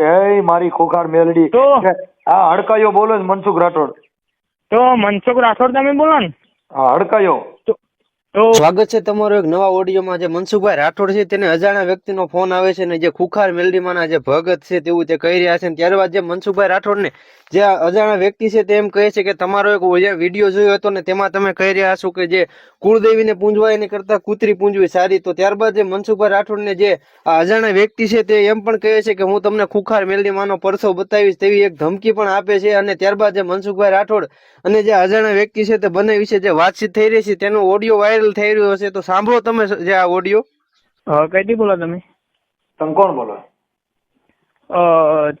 એ મારી ખોખાર મેલડી. તો? આ હડકાયો બોલો મનસુખ રાઠોડ. તો મનસુખ રાઠોડ તમે બોલો ને? હા હડકાયો. સ્વાગત છે તમારો એક નવા ઓડિયોમાં. જે મનસુખભાઈ રાઠોડ છે, તેને અજાણ્યા વ્યક્તિનો ફોન આવે છે ને જે ખુખાર મેલડીમાંના જે ભગત છે તેવું તે કહી રહ્યા છે ને ત્યારબાદ જે મનસુખભાઈ રાઠોડને જે અજાણ્યા વ્યક્તિ છે તે એમ કહે છે કે તમારો એક વીડિયો જોયો હતો ને તેમાં તમે કહી રહ્યા છો કે જે કુળદેવીને પૂંજવા એની કરતા કૂતરી પૂંજવી સારી. તો ત્યારબાદ જે મનસુખભાઈ રાઠોડને જે આ અજાણ્યા વ્યક્તિ છે તે એમ પણ કહે છે કે હું તમને ખુખાર મેલડીમાંનો પરસો બતાવીશ તેવી એક ધમકી પણ આપે છે. અને ત્યારબાદ જે મનસુખભાઈ રાઠોડ અને જે અજાણ્યા વ્યક્તિ છે તે બંને વિશે જે વાતચીત થઈ રહી છે, તેનો ઓડિયો વાયરલ થઈ રહ્યો છે તો સાંભળો તમે જે આ ઓડિયો કઈથી બોલો તમે? તમે કોણ બોલો?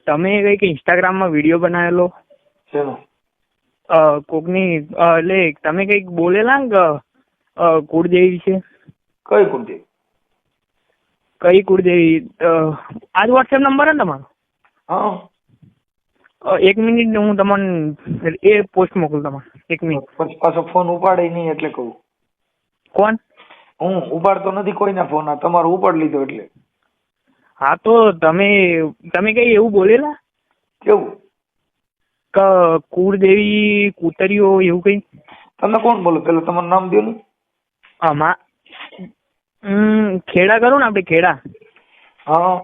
તમે કંઈક ઇન્સ્ટાગ્રામમાં વીડિયો બનાવેલો? કોકની એટલે તમે કંઈક બોલેલા ને કુળદેવી વિશે? કઈ કુળદેવી કઈ કુળદેવી આ જ વોટ્સએપ નંબર હે ને તમારો? હા. એક મિનિટ હું તમને એ પોસ્ટ મોકલું તમારે એક મિનિટ. પાછો ફોન ઉપાડે નહીં એટલે કહું. કોણ? હું ઉપાડતો નથી કોઈના ફોન તમારો ઉપાડ લીધો એટલે. હા તો તમે તમે કઈ એવું બોલેલા? કેવું? કે કુળદેવી કૂતરીઓ એવું કઈ? તમે કોણ બોલો? પેલા તમારું નામ દો ને. આમાં હમ, ખેડા કરું ને આપણે ખેડા. હા.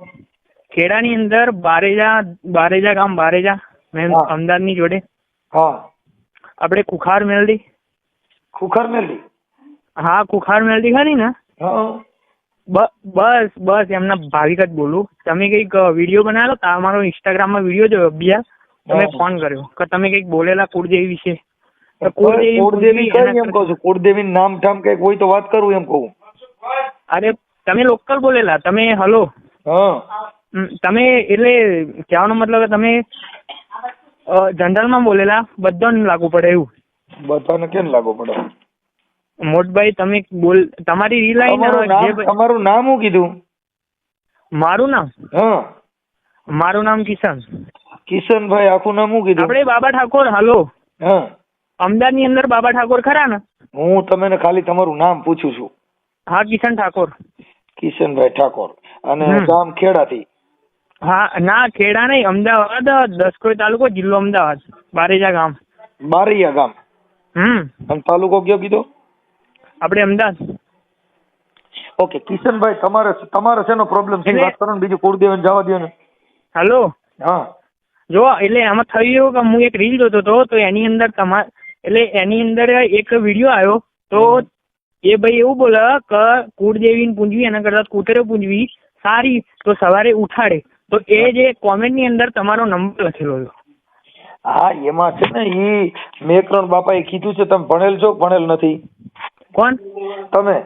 ખેડાની અંદર બારેજા બારેજા ગામ બારેજા મેમ. અમદાવાદની જોડે. હા. આપણે કુખાર મેલડી. ખુખાર મેલડી? હા કુખાર મેલડી ખરી ને બસ બસ એમના ભાવિક જ બોલું. તમે કંઈક વીડિયો બનાવેલો તમારો ઇન્સ્ટાગ્રામમાં વીડિયો જોયો બીજા તમે ફોન કર્યો કે તમે કંઈક બોલેલા કુળદેવી વિશે. તો કુળદેવી કઈ એમ કહું છું? કુળદેવી નામ ઠામ કંઈક હોય તો વાત કરું એમ કહું. અરે તમે લોકલ બોલેલા તમે હલો. તમે એટલે કહેવાનો મતલબ કે તમે જનરલમાં બોલેલા બધાને લાગુ પડે એવું. બધાને કેમ લાગુ પડે? મોટભાઈ તમે બોલ તમારી રીલ તમારું નામ શું કીધું? મારું નામ? હા. મારું નામ કિશન. કિશનભાઈ આખું નામ હું કીધું? આપણે બાબા ઠાકોર હાલો. હા. અમદાવાદની અંદર બાબા ઠાકોર ખરા ને? હું તમને ખાલી તમારું નામ પૂછું છું. હા કિશન ઠાકોર. કિશનભાઈ ઠાકોર. અને. ગામ ખેડાથી. હા ના ખેડા નહીં અમદાવાદ દસકોઈ તાલુકો જિલ્લો અમદાવાદ બારેજા ગામ. બારીયા ગામ. હમ. અને તાલુકો કયો કીધો? આપણે અમદાવાદ. ઓકે કિશનભાઈ તમારે તમારે શેનો પ્રોબ્લેમ છે? વાત કરો ને બીજું કુળદેવન જવા દો ને. હેલો? હા. જો એટલે આમાં થયું કે હું એક રીલ જોતો હતો તો એની અંદર તમાર એટલે એની અંદર એક વીડિયો આવ્યો તો એ ભાઈ એવું બોલે કે કુળદેવીને પૂંજવી એના કરતા કૂતરે પૂંજવી સારી તો સવારે ઉઠાડે. તો એ જે કોમેન્ટની અંદર તમારો નંબર લખેલો હતો. હા એમાં છે ને ઈ મેકરણ બાપાએ કીધું છે તમે ભણેલ છો ભણેલ નથી? કોણ? તમે?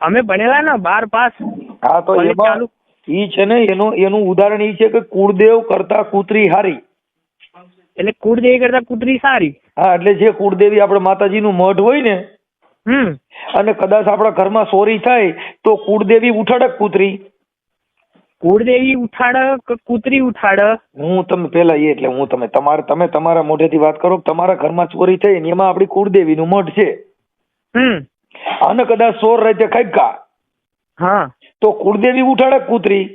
અમે ભણેલા ને બાર પાસ. હા તો એમાં ઈ છે ને એનું એનું ઉદાહરણ ઈ છે કે કુળદેવ કરતા કૂતરી હારી. એટલે કુળદેવી કરતા કૂતરી સારી. હા એટલે જે કુળદેવી આપણે માતાજીનું મઢ હોય ને હમ. અને કદાચ આપણા ઘરમાં ચોરી થાય તો કુળદેવી ઉઠાડક કૂતરી. કુળદેવી ઉઠાડક કૂતરી ઉઠાડ હું તમે પેલા એ એટલે હું તમે તમારે તમે તમારા મોઢેથી વાત કરો તમારા ઘરમાં ચોરી થઈ ને એમાં આપણી કુળદેવીનું મઢ છે. અને કદાચ ચોર રાતે ખાઈકા હા. તો કુળદેવી ઉઠાડે કૂતરી?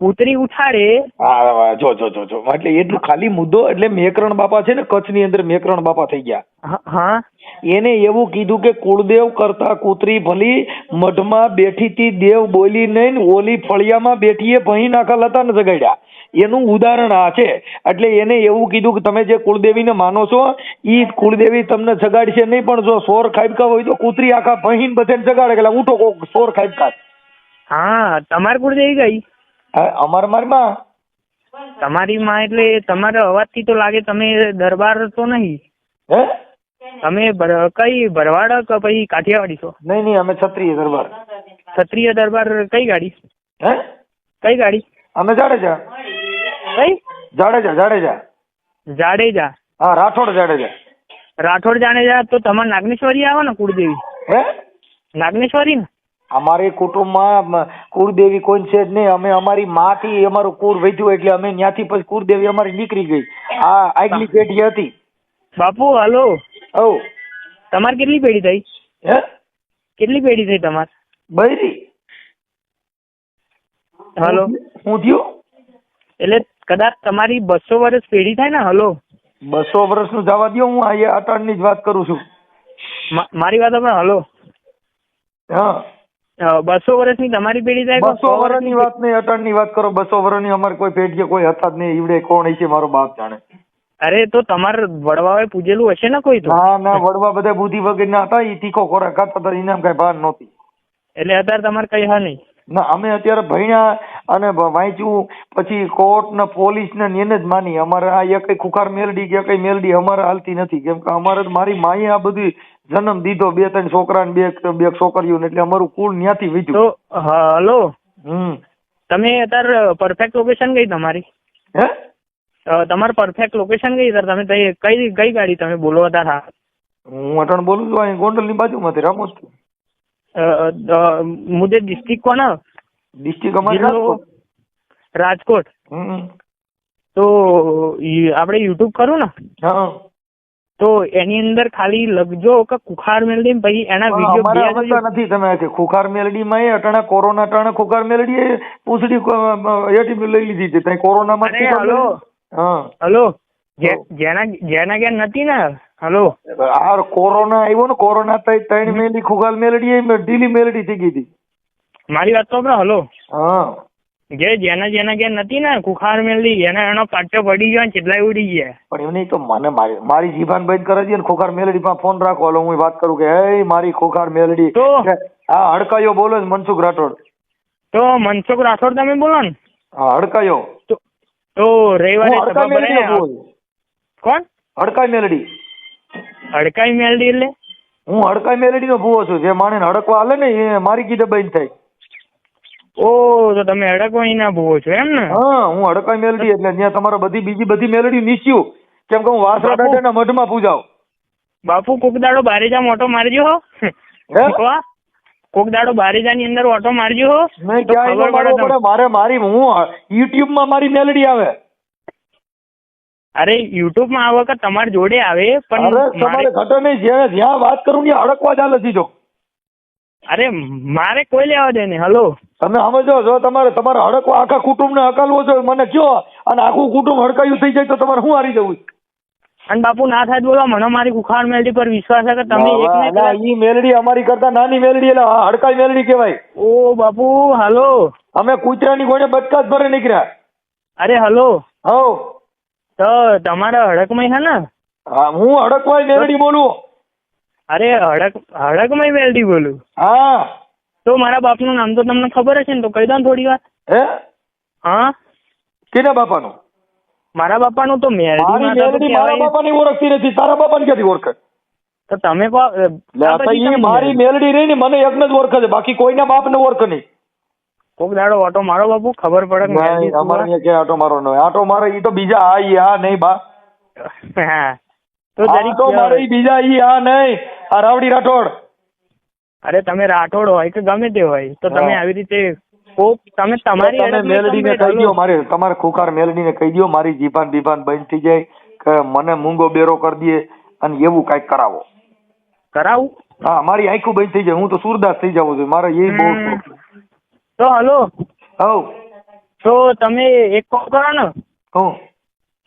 કૂતરી ઉઠાડે? હા જો જો જો જો. એટલે એટલું ખાલી મુદ્દો એટલે મેકરણ બાપા છે ને કચ્છની અંદર મેકરણ બાપા થઈ ગયા. હા, એને એવું કીધું કે કુળદેવ કરતા કૂતરી ભલી મઢમાં બેઠી તી દેવ બોલી નહીં ને ઓલી ફળિયામાં બેઠીએ ભહી નાખા લતા ને જગાડ્યા. એનું ઉદાહરણ આ છે. એટલે એને એવું કીધું કે તમે જે કુળદેવીને માનો છો એ કુળદેવી તમને જગાડશે નહીં પણ જો સોર ખાબકા હોય તો કૂતરી આખા ભહીને બધાને જગાડે એટલે ઉઠો કોક સોર ખાબકા. હા તમારી કુળદેવી ગઈ? અમાર મારમાં તમારી માં એટલે તમારા અવાજથી તો લાગે તમે દરબાર તો નહીં. હે? તમે કઈ ભરવાડ કે પછી કાઠિયાવાડી છો? નહીં નહીં અમે ક્ષત્રિય દરબાર. ક્ષત્રિય દરબાર કઈ ગાડી? હે? કઈ ગાડી? અમે જાડેજા. કઈ જાડેજા જાડેજા. જાડેજા? હા રાઠોડ જાડેજા. રાઠોડ જાડેજા તો તમારે નાગનેશ્વરી આવે ને કુળદેવી? હે? નાગનેશ્વરી ને? અમારી કુટુંબમાં કુળદેવી કોઈ છે જ નહીં. અમે અમારી માથી અમારું કુળ વધ્યું એટલે અમે ત્યાંથી પછી કુળદેવી અમારી નીકળી ગઈ. આ આગલી પેઢી હતી. બાપુ હલો. ઓ તમારે કેટલી પેઢી થઈ? હે? કેટલી પેઢી થઈ તમારે? બૈરી. હલો. હું થયું? એટલે કદાચ તમારી બસો વર્ષ પેઢી થાય ને હલો. બસો વર્ષનું જવા દો હું આ અટાણની જ વાત કરું છું. મારી વાત પણ હલો. હા. બસો વર્ષની તમારી પેઢી થાય બસો વર્ષની વાત નહીં અટાણની વાત કરો. બસો વર્ષની અમારે કોઈ પેઢી કોઈ હતા જ નહીં. ઈવડે કોણ છે મારો બાપ જાણે. અરે તો તમારે વડવાઓએ પૂજેલું હશે ને કોઈ તો? ના ના વડવા બધા બુદ્ધિ વગરના હતા. એ તીખો ખોરાક ખાતા હતા એના કઈ ભાન નહોતી. એટલે અત્યારે તમારે કઈ હા નહીં. ના અમે અત્યારે ભણ્યા અને વાંચ્યું પછી કોર્ટ ને પોલીસ ને એને જ માની. અમારે આ એક ખુખાર મેલડી કે કઈ મેલડી અમારે હાલતી નથી. કેમ કે અમારે તો મારી માએ આ બધી જન્મ દીધો બે ત્રણ છોકરા ને બે બે છોકરીઓ એટલે અમારું કુળ ન્યાથી તો વીજ્યું હલો. હમ. તમે અત્યારે પરફેક્ટ લોકેશન કઈ તમારી? હે? તમારું પરફેક્ટ લોકેશન ગઈ સર તમે કઈ કઈ ગાડી તમે બોલો અત્યારે? હા અટણ બોલું છું અહીં ગોંડલની બાજુમાંથી રામોસ મુજે ડિસ્ટ્રિક્ટ કોના ડિસ્ટ્રિક્ટ અમારો રાજકોટ. તો આપણે યુટ્યુબ કરું ને? તો એની અંદર ખાલી લખજો કે કુખાર મેલડી પછી એના વીડિયો નથી તમે કે કુખાર મેલડી માં એ કોરોના અટાણે ખુખાર મેલડી પૂછડી એટી લઈ લીધી છે ત્યાં કોરોના માં હેલો. હલો. જેના જેના ઘેર નથી ને? હલો. આ કોરોના આવ્યો ને કોરોના તઈ ત્રણ મેલી ખુગાલ મેલડી ઢીલી મેલડી થઈ ગઈ હતી. મારી વાત તો હલો. હા. જે જેના જેના ઘેર નથી ને કુખાર મેલડી એના એનો પાટો પડી ગયો કેટલાય ઉડી ગયા. પણ એમ નહીં તો મને મારી મારી જીભાન બંધ કરે છે ને ખોખાર મેલડી માં ફોન રાખો. હાલો હું વાત કરું કે હે મારી ખોખાર મેલડી. તો? આ હડકાયો બોલો મનસુખ રાઠોડ. તો મનસુખ રાઠોડ તમે બોલો ને? હા હડકાયો. તો રવિવારે કોણ? હડકાઈ મેલડી. હડકાઈ મેલડી એટલે? હું હડકાઈ મેલડી નો ભૂવો છું. જે માણે હડકવા હાલે ને એ મારી કીધે બંધ થાય. ઓ તો તમે હડકવાઈ ના ભૂવો છો એમ ને? હા હું હડકાઈ મેલડી એટલે ત્યાં તમારે બધી બીજી બધી મેલડી નીચ્યું. કેમ કે હું વાસરા દાદા ના મઢમાં પૂજાવ બાપુ કોક દાડો બારેજા ઓટો મારજો હો? કોક દાડો બારેજા ની અંદર ઓટો મારજો હો. મેં ક્યાંય મારે મારી હું યુટ્યુબમાં મારી મેલડી આવે. અરે યુટ્યુબમાં આ વખત તમારી જોડે આવે પણ અરે તમારે મારે- નહીં જ્યાં જ્યાં વાત કરું ને અડકવા જ નથી જો. અરે મારે કોઈ લેવા દે ને હલો. તમે સમજો જો તમારે તમારે હડકવા આખા કુટુંબ ને હકાલવો જોઈએ મને કયો અને આખું કુટુંબ હડકાયું થઈ જાય તો તમારે શું હારી જવું? અને બાપુ ના થાય બોલો મને મારી કુખાણ મેલડી પર વિશ્વાસ છે કે તમે એક ને ઈ મેલડી અમારી કરતા નાની મેલડી એટલે હડકાઈ મેલડી કહેવાય. ઓ બાપુ હલો. અમે કૂતરાની ગોળે બચકા જ ભરે નીકળ્યા. અરે હલો. હવ. તો તમારા હડકમય હે ને? હા, હું હડકમય વેલડી બોલું. અરે હડક હડકમય વેલડી બોલું. હા. તો મારા બાપનું નામ તો તમને ખબર હશે ને તો કહી દો ને થોડી વાર. હે? હા? કેના બાપાનું? મારા બાપાનું તો મેલડી મેલડી મારા. બાપાની ઓળખતી નથી. તારા બાપાને ક્યાંથી ઓળખે? તો તમે મારી મેલડી. રહી ને મને એક જ ઓળખે છે. બાકી કોઈના બાપને ઓળખે નહીં. કોક દાડો ઓટો મારો બાપુ? ખબર પડે કે અમારે અહીંયા આટો મારો નો ઓટો મારે ઈ તો બીજા આ ઈ આ નહીં બા. હા. તો જરીક આટો મારે ઈ બીજા ઈ આ નહીં. આ રાવડી રાઠોડ. અરે તમે રાઠોડ હોય કે ગમે તે હોય તો તમે. આવી રીતે કોક તમે તમારી તમે મેલડીને કહી દો મારે તમારે ખુખાર મેલડીને કહી દો મારી જીભાન બીભાન બંધ થઈ જાય કે મને મૂંગો બેરો કરી દે અને એવું કાંઈક કરાવો. કરાવું? હા મારી આંખું બંધ થઈ જાય હું તો સુરદાસ થઈ જાઉં છું મારે એ બહુ હમ. તો હલો. હવ તો તમે એક કોલ કરો ને. હું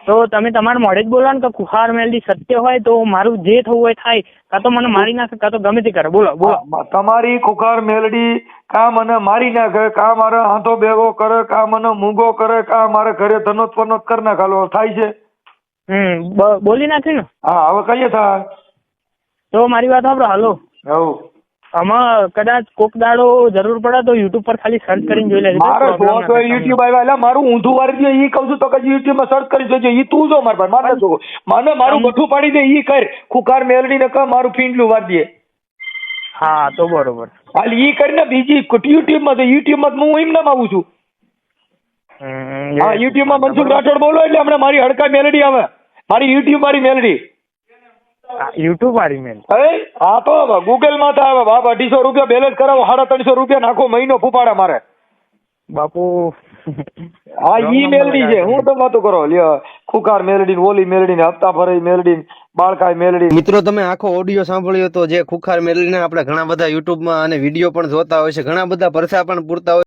તો તમે તમારા મોડે જ બોલો ને કે કુહાર મેલડી સત્ય હોય તો મારું જે થવું હોય થાય. કાં તો મને મારી નાખે કાં તો ગમે તે કરે. બોલો બોલો. તમારી કુખાર મેલડી કા મને મારી નાખે કા મારે હાથો ભેગો કરે કા મને મૂંગો કરે કા મારે ઘરે ધનોત પનોત કરી નાખાલો થાય છે? હમ બોલી નાખ્યું ને. હા હવે કહીએ થાય? તો મારી વાત સાંભળો હાલો. હવ આમાં કદાચ કોક દાડો જરૂર પડે તો યુટ્યુબ પર ખાલી સર્ચ કરીને જોઈ લેજો. મારે. યુટ્યુબ આવ્યા એટલે મારું ઊંધું વારી દે ઈ કહું છું તો કે યુટ્યુબમાં સર્ચ કરી જોજો. ઈ તું જો માર પર મારે જો. મને મારું બધું પાડી દે ઈ કર. ખુકાર મેલડી ને કહ મારું ફીંડલું વાર દે. હા તો બરોબર. હાલ ઈ કરીને બીજી યુટ્યુબમાં તો યુટ્યુબમાં હું એમ નામ આવું છું. હા યુટ્યુબમાં મનસુખ રાઠોડ બોલો એટલે હમણાં મારી હડકા મેલડી આવે. મારી યુટ્યુબ મારી મેલડી. યુટ્યુબ વાળી મેલ હે તો ગૂગલમાં તો આવે બાપ અઢીસો રૂપિયા બેલેન્સ કરાવો સાડા ત્રણસો રૂપિયા નાખો મહિનો ફૂપાડે મારે. બાપુ. હા ઈ મેલડી છે. હું તો વાતો કરો. લ્યો ખુખાર મેલડી ઓલી મેલડી ને હપ્તા ભરાઈ મેલડી બાળકાય બાળકાઈ મેલડી મિત્રો તમે આખો ઓડિયો સાંભળ્યો તો જે ખુખાર મેળવીને આપણે ઘણા બધા યુટ્યુબમાં અને વીડિયો પણ જોતા હોય છે. ઘણા બધા પરસા પણ પૂરતા હોય